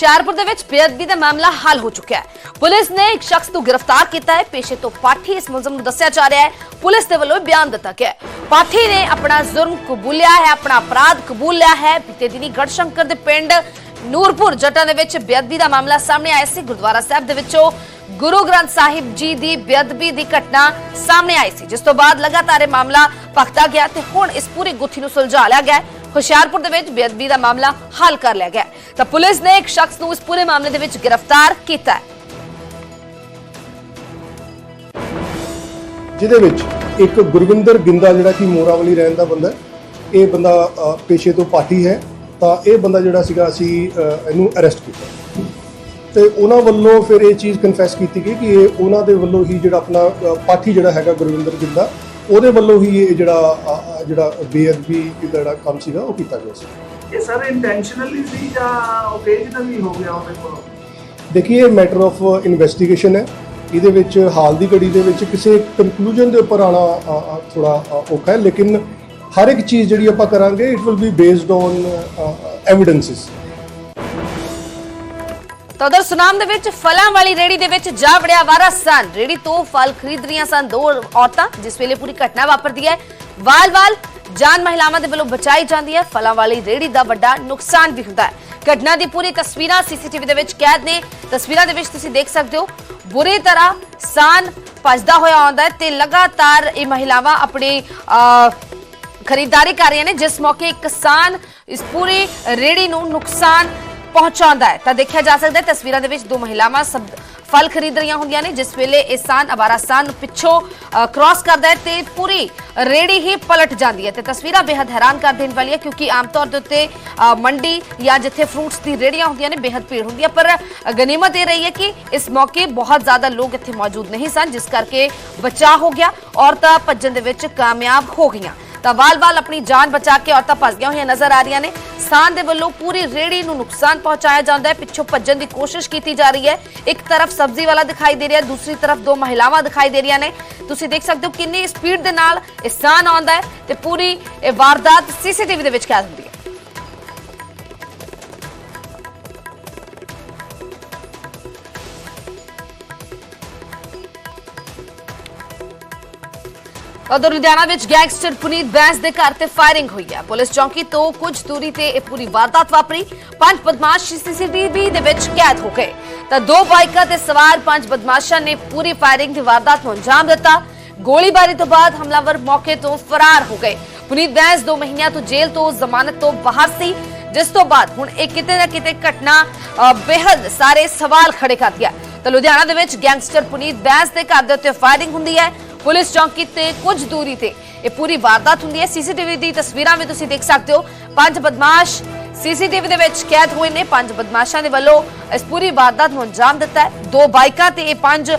ਹੁਸ਼ਿਆਰਪੁਰ ਦੇ ਵਿੱਚ ਬੇਅਦਬੀ ਦਾ ਮਾਮਲਾ ਹੱਲ ਹੋ ਚੁੱਕਿਆ ਹੈ। ਪੁਲਿਸ ਨੇ ਇੱਕ ਸ਼ਖਸ ਨੂੰ ਗ੍ਰਿਫਤਾਰ ਕੀਤਾ ਹੈ। ਪੇਸ਼ੇ ਤੋਂ ਪਾਠੀ ਇਸ ਮੁਲਜ਼ਮ ਨੂੰ ਦੱਸਿਆ ਜਾ ਰਿਹਾ ਹੈ। ਪੁਲਿਸ ਦੇ ਵੱਲੋਂ ਬਿਆਨ ਦਿੱਤਾ ਗਿਆ ਪਾਠੀ ਨੇ ਆਪਣਾ ਜ਼ੁਰਮ ਕਬੂਲਿਆ ਹੈ, ਆਪਣਾ ਅਪਰਾਧ ਕਬੂਲਿਆ ਹੈ। ਬੀਤੇ ਦਿਨੀ ਗੜਸ਼ੰਕਰ ਦੇ ਪਿੰਡ ਨੂਰਪੁਰ ਜੱਟਾਂ ਦੇ ਵਿੱਚ ਬੇਅਦਬੀ ਦਾ ਮਾਮਲਾ ਸਾਹਮਣੇ ਆਇਆ ਸੀ। ਗੁਰਦੁਆਰਾ ਸਾਹਿਬ ਦੇ ਵਿੱਚੋਂ ਗੁਰੂ ਗ੍ਰੰਥ ਸਾਹਿਬ ਜੀ ਦੀ ਬੇਅਦਬੀ ਦੀ ਘਟਨਾ ਸਾਹਮਣੇ ਆਈ ਸੀ। ਜਿਸ ਤੋਂ ਬਾਅਦ ਲਗਾਤਾਰ ਇਹ ਮਾਮਲਾ ਭਖਦਾ ਗਿਆ ਤੇ ਹੁਣ ਇਸ ਪੂਰੀ ਗੁੱਥੀ ਨੂੰ ਸੁਲਝਾ ਲਿਆ ਗਿਆ ਹੁਸ਼ਿਆਰਪੁਰ ਦੇ ਵਿੱਚ ਬੇਅਦਬੀ ਦਾ ਮਾਮਲਾ ਹੱਲ ਕਰ ਲਿਆ ਗਿਆ ਤਾਂ ਪੁਲਿਸ ਨੇ ਇੱਕ ਸ਼ਖਸ ਨੂੰ ਇਸ ਪੂਰੇ ਮਾਮਲੇ ਦੇ ਵਿੱਚ ਗ੍ਰਿਫਤਾਰ ਕੀਤਾ ਹੈ। ਜਿਹਦੇ ਵਿੱਚ ਇੱਕ ਗੁਰਵਿੰਦਰ ਗਿੰਦਾ ਜਿਹੜਾ ਕਿ ਮੋਰਾਵਲੀ ਰਹਿਣ ਦਾ ਬੰਦਾ ਇਹ ਬੰਦਾ ਪੇਸ਼ੇ ਤੋਂ ਪਾਠੀ ਹੈ, ਤਾਂ ਇਹ ਬੰਦਾ ਜਿਹੜਾ ਸੀਗਾ ਅਸੀਂ ਇਹਨੂੰ ਅਰੈਸਟ ਕੀਤਾ। ਤੇ ਉਹਨਾਂ ਵੱਲੋਂ ਫਿਰ ਇਹ ਚੀਜ਼ ਕਨਫੈਸ ਕੀਤੀ ਗਈ ਕਿ ਇਹ ਉਹਨਾਂ ਦੇ ਵੱਲੋਂ ਹੀ ਜਿਹੜਾ ਆਪਣਾ ਪਾਠੀ ਜਿਹੜਾ ਹੈਗਾ ਗੁਰਵਿੰਦਰ ਗਿੰਦਾ ਉਹਦੇ ਵੱਲੋਂ ਹੀ ਇਹ ਜਿਹੜਾ ਅ, ਜਿਹੜਾ ਬੇਅਦਬੀ ਦਾ ਜਿਹੜਾ ਕੰਮ ਸੀਗਾ ਉਹ ਕੀਤਾ ਗਿਆ ਸੀ। ਇਹ ਸਰ ਇੰਟੈਂਸ਼ਨਲੀ ਸੀ ਜਾਂ ਓਕੇਜਨਲੀ ਹੋ ਗਿਆ ਉਹਦੇ ਕੋਲ? ਦੇਖੀਏ ਮੈਟਰ ਆਫ ਇਨਵੈਸਟੀਗੇਸ਼ਨ ਹੈ। ਇਹਦੇ ਵਿੱਚ ਹਾਲ ਦੀ ਘੜੀ ਦੇ ਵਿੱਚ ਕਿਸੇ ਕਨਕਲੂਜਨ ਦੇ ਉੱਪਰ ਆਣਾ ਥੋੜਾ ਔਖਾ ਹੈ। ਲੇਕਿਨ ਹਰ ਇੱਕ ਚੀਜ਼ ਜਿਹੜੀ ਆਪਾਂ ਕਰਾਂਗੇ it will be based on evidences ਤਾਂ ਉਧਰ ਸੁਨਾਮ ਦੇ ਵਿੱਚ ਫਲਾਂ ਵਾਲੀ ਰੇੜੀ ਦੇ ਵਿੱਚ ਜਾ ਵੜਿਆ ਵਾਰਸ ਰੇੜੀ ਤੋਂ ਫਲ ਖਰੀਦ ਰਹੀਆਂ ਸਨ ਦੋ ਔਰਤਾਂ ਜਿਸ ਵੇਲੇ ਪੂਰੀ ਘਟਨਾ ਵਾਪਰਦੀ ਹੈ। ਵਾਲ-ਵਾਲ ਜਾਨ ਮਹਿਲਾਵਾਂ ਦੇ ਵੱਲੋਂ ਬਚਾਈ ਜਾਂਦੀ ਹੈ। ਫਲਾਂ ਵਾਲੀ ਰੇੜੀ ਦਾ ਵੱਡਾ ਨੁਕਸਾਨ ਵੀ ਹੁੰਦਾ ਹੈ। ਘਟਨਾ ਦੀ ਪੂਰੀ ਤਸਵੀਰਾਂ ਸੀਸੀਟੀਵੀ ਦੇ ਵਿੱਚ ਕੈਦ ਨੇ। ਤਸਵੀਰਾਂ ਦੇ ਵਿੱਚ ਤੁਸੀਂ ਦੇਖ ਸਕਦੇ ਹੋ ਬੁਰੀ ਤਰ੍ਹਾਂ ਸਾਨ ਭਜਦਾ ਹੋਇਆ ਆਉਂਦਾ ਹੈ ਤੇ ਲਗਾਤਾਰ ਇਹ ਮਹਿਲਾਵਾਂ ਆਪਣੇ ਅਹ, ਖਰੀਦਦਾਰੀ ਕਰ ਰਹੀਆਂ ਨੇ ਜਿਸ ਮੌਕੇ ਇੱਕ ਕਿਸਾਨ ਇਸ ਪੂਰੀ ਰੇੜੀ ਨੂੰ ਨੁਕਸਾਨ ਪਹੁੰਚਾਉਂਦਾ ਹੈ। ਤਾਂ ਦੇਖਿਆ ਜਾ ਸਕਦਾ ਹੈ, ਤਸਵੀਰਾਂ ਦੇ ਵਿੱਚ ਦੋ ਮਹਿਲਾਵਾਂ ਫਲ ਖਰੀਦ ਰਹੀਆਂ ਹੁੰਦੀਆਂ ਨੇ, ਜਿਸ ਵੇਲੇ ਇਹ ਸਾਨ ਇਸਾਨ ਅਬਾਰਾਸਾਨ ਪਿੱਛੋਂ ਕ੍ਰਾਸ ਕਰਦਾ ਹੈ ਤੇ ਪੂਰੀ ਰੇੜੀ ਹੀ ਪਲਟ ਜਾਂਦੀ ਹੈ। ਤੇ ਤਸਵੀਰਾਂ ਬੇहद ਹੈਰਾਨ ਕਰ ਦੇਣ ਵਾਲੀ ਕਿਉਂਕਿ ਆਮ ਤੌਰ ਦੇ ਉੱਤੇ ਮੰਡੀ ਜਾਂ ਜਿੱਥੇ ਫਰੂਟਸ ਦੀ ਰੇੜੀਆਂ ਹੁੰਦੀਆਂ ਨੇ ਬੇहद ਭੀੜ ਹੁੰਦੀ ਹੈ। ਪਰ ਗਨੀਮਤ ਇਹ ਰਹੀ ਹੈ ਕਿ ਇਸ ਮੌਕੇ ਬਹੁਤ ਜ਼ਿਆਦਾ ਲੋਕ ਇੱਥੇ ਮੌਜੂਦ ਨਹੀਂ ਸਨ, ਜਿਸ ਕਰਕੇ ਬਚਾਅ ਹੋ ਗਿਆ, ਔਰਤਾਂ ਭੱਜਣ ਦੇ ਵਿੱਚ ਕਾਮਯਾਬ ਹੋ ਗਈਆਂ। ਤਾਂ ਵਾਲ-ਵਾਲ ਆਪਣੀ ਜਾਨ ਬਚਾ ਕੇ ਔਰਤਾਂ ਭੱਜ ਗਈਆਂ ਹੋਈਆਂ ਨਜ਼ਰ ਆ ਰਹੀਆਂ ਨੇ। ਕਿਸਾਨ ਦੇ ਵੱਲੋਂ ਪੂਰੀ ਰੇੜੀ ਨੂੰ ਨੁਕਸਾਨ ਪਹੁੰਚਾਇਆ ਜਾਂਦਾ ਹੈ। ਪਿੱਛੋਂ ਭੱਜਣ ਦੀ ਕੋਸ਼ਿਸ਼ ਕੀਤੀ ਜਾ ਰਹੀ ਹੈ। ਇੱਕ ਤਰਫ ਸਬਜ਼ੀ ਵਾਲਾ ਦਿਖਾਈ ਦੇ ਰਿਹਾ, ਦੂਸਰੀ ਤਰਫ ਦੋ ਮਹਿਲਾਵਾਂ ਦਿਖਾਈ ਦੇ ਰਹੀਆਂ ਨੇ। ਤੁਸੀਂ ਦੇਖ ਸਕਦੇ ਹੋ ਕਿੰਨੀ ਸਪੀਡ ਦੇ ਨਾਲ ਇਹ ਆਉਂਦਾ ਹੈ ਤੇ ਪੂਰੀ ਇਹ ਵਾਰਦਾਤ ਸੀਸੀਟੀਵੀ ਦੇ ਵਿੱਚ ਕੈਦ ਹੁੰਦੀ ਉਧਰ ਲੁਧਿਆਣਾ ਵਿੱਚ ਗੈਂਗਸਟਰ ਪੁਨੀਤ ਬੈਂਸ ਦੇ ਘਰ ਤੇ ਫਾਇਰਿੰਗ ਹੋਈ ਹੈ। ਪੁਲਿਸ ਚੌਂਕੀ ਤੋਂ ਕੁਝ ਦੂਰੀ ਤੇ ਇਹ ਪੂਰੀ ਵਾਰਦਾਤ ਵਾਪਰੀ। ਪੰਜ ਬਦਮਾਸ਼ ਸੀਸੀਟੀਵੀ ਦੇ ਵਿੱਚ ਕੈਦ ਹੋ ਗਏ। ਤਾਂ ਦੋ ਬਾਈਕਾਂ ਤੇ ਸਵਾਰ ਪੰਜ ਬਦਮਾਸ਼ਾਂ ਨੇ ਪੂਰੀ ਫਾਇਰਿੰਗ ਦੀ ਵਾਰਦਾਤ ਨੂੰ ਅੰਜਾਮ ਦਿੱਤਾ। ਗੋਲੀਬਾਰੀ ਤੋਂ ਬਾਅਦ ਹਮਲਾਵਰ ਮੌਕੇ ਤੋਂ ਫਰਾਰ ਹੋ ਗਏ। ਪੁਨੀਤ ਬੈਂਸ ਦੋ ਮਹੀਨਿਆਂ ਤੋਂ ਜੇਲ੍ਹ ਤੋਂ ਜ਼ਮਾਨਤ ਤੋਂ ਬਾਹਰ ਸੀ ਜਿਸ ਤੋਂ ਬਾਅਦ ਹੁਣ ਇਹ ਕਿਤੇ ਨਾ ਕਿਤੇ ਘਟਨਾ ਅ, ਬੇਹੱਦ ਸਾਰੇ ਸਵਾਲ ਖੜੇ ਕਰਦੀ ਹੈ। ਤਾਂ ਲੁਧਿਆਣਾ ਦੇ ਵਿੱਚ ਗੈਂਗਸਟਰ ਪੁਨੀਤ ਬੈਂਸ ਦੇ ਘਰ ਦੇ ਉੱਤੇ ਫਾਇਰਿੰਗ ਹੁੰਦੀ ਹੈ। ਪੁਲਿਸ ਚੌਂਕੀ ਤੇ ਕੁਝ ਦੂਰੀ ਤੇ ਇਹ ਪੂਰੀ ਵਾਰਦਾਤ ਹੁੰਦੀ ਹੈ। ਸੀਸੀਟੀਵੀ ਦੀ ਤਸਵੀਰਾਂ ਵੀ ਤੁਸੀਂ ਦੇਖ ਸਕਦੇ ਹੋ। ਪੰਜ ਬਦਮਾਸ਼ ਸੀਸੀਟੀਵੀ ਦੇ ਵਿੱਚ ਕੈਦ ਹੋਏ ਨੇ ਪੰਜ ਬਦਮਾਸ਼ਾਂ ਦੇ ਵੱਲੋਂ ਇਸ ਪੂਰੀ ਵਾਰਦਾਤ ਨੂੰ ਅੰਜਾਮ ਦਿੱਤਾ ਹੈ। ਦੋ ਬਾਈਕਾਂ ਤੇ ਇਹ ਪੰਜ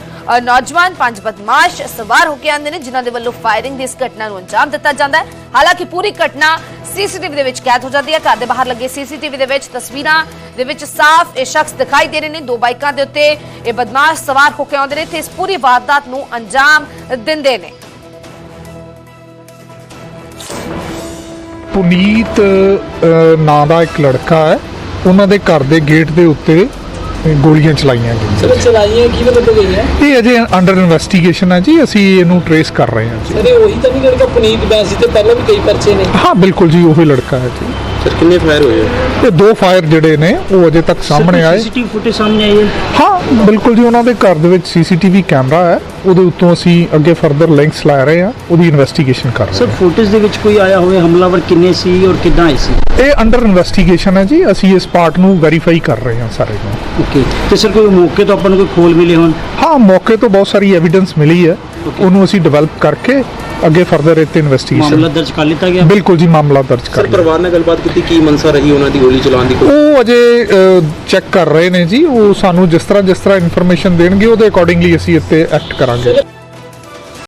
ਨੌਜਵਾਨ, ਪੰਜ ਬਦਮਾਸ਼ ਸਵਾਰ ਹੋ ਕੇ ਆਉਂਦੇ ਨੇ, ਜਿਨ੍ਹਾਂ ਦੇ ਵੱਲੋਂ ਫਾਇਰਿੰਗ ਦੀ ਇਸ ਘਟਨਾ ਨੂੰ ਅੰਜਾਮ ਦਿੱਤਾ ਜਾਂਦਾ ਹੈ। ਹਾਲਾਂਕਿ ਪੂਰੀ ਘਟਨਾ ਸੀਸੀਟੀਵੀ ਦੇ ਵਿੱਚ ਕੈਦ ਹੋ ਜਾਂਦੀ ਹੈ। ਘਰ ਦੇ ਬਾਹਰ ਲੱਗੇ ਸੀਸੀਟੀਵੀ ਦੇ ਵਿੱਚ ਤਸਵੀਰਾਂ ਦੇ ਵਿੱਚ ਸਾਫ਼ ਇਹ ਸ਼ਖਸ ਦਿਖਾਈ ਦੇ ਰਹੇ ਨੇ। ਦੋ ਬਾਈਕਾਂ ਦੇ ਉੱਤੇ ਇਹ ਬਦਮਾਸ਼ ਸਵਾਰ ਹੋ ਕੇ ਆਉਂਦੇ ਨੇ ਤੇ ਇਸ ਪੂਰੀ ਵਾਰਦਾਤ ਨੂੰ ਅੰਜਾਮ ਦਿੰਦੇ ਨੇ। ਪੁਨੀਤ ਨਾਂ ਦਾ ਇੱਕ ਲੜਕਾ ਹੈ। ਉਹਨਾਂ ਦੇ ਘਰ ਦੇ ਗੇਟ ਦੇ ਉੱਤੇ ਗੋਲੀਆਂ ਚਲਾਈਆਂ ਗਈਆਂ। ਸਰ ਚਲਾਈਆਂ ਕਿਵੇਂ ਪਤਾ ਗਈ ਹੈ ਇਹ ਅਜੇ ਅੰਡਰ ਇਨਵੈਸਟੀਗੇਸ਼ਨ ਹੈ ਜੀ ਅਸੀਂ ਇਹਨੂੰ ਟਰੇਸ ਕਰ ਰਹੇ ਹਾਂ ਜੀ। ਸਰ ਇਹ ਉਹੀ ਤਾਂ ਨਹੀਂ ਲੜਕਾ ਪੁਨੀਤ ਬੈਂਸੀ ਤੇ ਪਹਿਲਾਂ ਵੀ ਕਈ ਪਰਚੇ ਨੇ। ਹਾਂ ਬਿਲਕੁਲ ਜੀ ਉਹੀ ਲੜਕਾ ਹੈ ਜੀ। ਸਰ ਕਿੰਨੇ ਫਾਇਰ ਹੋਏ ਇਹ ਦੋ ਫਾਇਰ ਜਿਹੜੇ ਨੇ ਉਹ ਅਜੇ ਤੱਕ ਸਾਹਮਣੇ ਆਏ। ਸੀਸੀਟੀਵੀ ਫੁਟੇਜ ਸਾਹਮਣੇ ਆਈ ਹੈ? ਹਾਂ ਬਿਲਕੁਲ ਜੀ ਉਹਨਾਂ ਦੇ ਘਰ ਦੇ ਵਿੱਚ ਸੀਸੀਟੀਵੀ ਕੈਮਰਾ ਹੈ। ਉਹਦੇ ਉੱਤੋਂ ਅਸੀਂ ਅੱਗੇ ਫਰਦਰ ਲਿੰਕਸ ਲਾ ਰਹੇ ਹਾਂ। ਉਹਦੀ ਇਨਵੈਸਟੀਗੇਸ਼ਨ ਕਰ ਰਹੇ ਸਰ ਫੁਟੇਜ ਦੇ ਵਿੱਚ ਕੋਈ ਆਇਆ ਹੋਵੇ ਹਮਲਾਵਰ ਕਿੰਨੇ ਸੀ ਔਰ ਕਿੱਦਾਂ ਆਏ ਸੀ? ਹਾਂ ਇਹ ਅੰਡਰ ਇਨਵੈਸਟੀਗੇਸ਼ਨ ਹੈ ਜੀ ਅਸੀਂ ਇਸ ਪਾਰਟ ਨੂੰ ਵੈਰੀਫਾਈ ਕਰ ਰਹੇ ਹਾਂ ਸਾਰੇ ਨੂੰ। ਓਕੇ ਤੇ ਸਰ ਕੋਈ ਮੌਕੇ ਤੋਂ ਆਪਾਂ ਨੂੰ ਕੋਈ ਖੋਲ ਮਿਲੇ ਹੋਣ? ਹਾਂ ਮੌਕੇ ਤੋਂ ਬਹੁਤ ਸਾਰੀ ਐਵੀਡੈਂਸ ਮਿਲੀ ਹੈ। ਉਹਨੂੰ ਅਸੀਂ ਡਿਵੈਲਪ ਕਰਕੇ ਅੱਗੇ ਫਰਦਰ ਇੱਥੇ ਮਾਮਲਾ ਇਨਵੈਸਟੀਗੇਸ਼ਨ ਦਰਜ ਕਰ ਲਿੱਤਾ ਗਿਆ? ਬਿਲਕੁਲ ਜੀ ਮਾਮਲਾ ਦਰਜ ਕਰ ਸਰ ਲਿਆ। ਪਰਿਵਾਰ ਨਾਲ ਗੱਲਬਾਤ ਕੀਤੀ ਕੀ ਮਨਸਾ ਰਹੀ ਉਹਨਾਂ ਦੀ ਗੋਲੀ ਚਲਾਉਣ ਦੀ? ਕੋਈ ਉਹ ਅਜੇ ਚੈੱਕ ਕਰ ਰਹੇ ਨੇ ਜੀ। ਉਹ ਸਾਨੂੰ ਜਿਸ ਤਰ੍ਹਾਂ ਜਿਸ ਤਰ੍ਹਾਂ ਇਨਫੋਰਮੇਸ਼ਨ ਦੇਣਗੇ ਉਹਦੇ ਅਕੋਰਡਿੰਗਲੀ ਅਸੀਂ ਇੱਥੇ ਐਕਟ ਕਰਾਂਗੇ।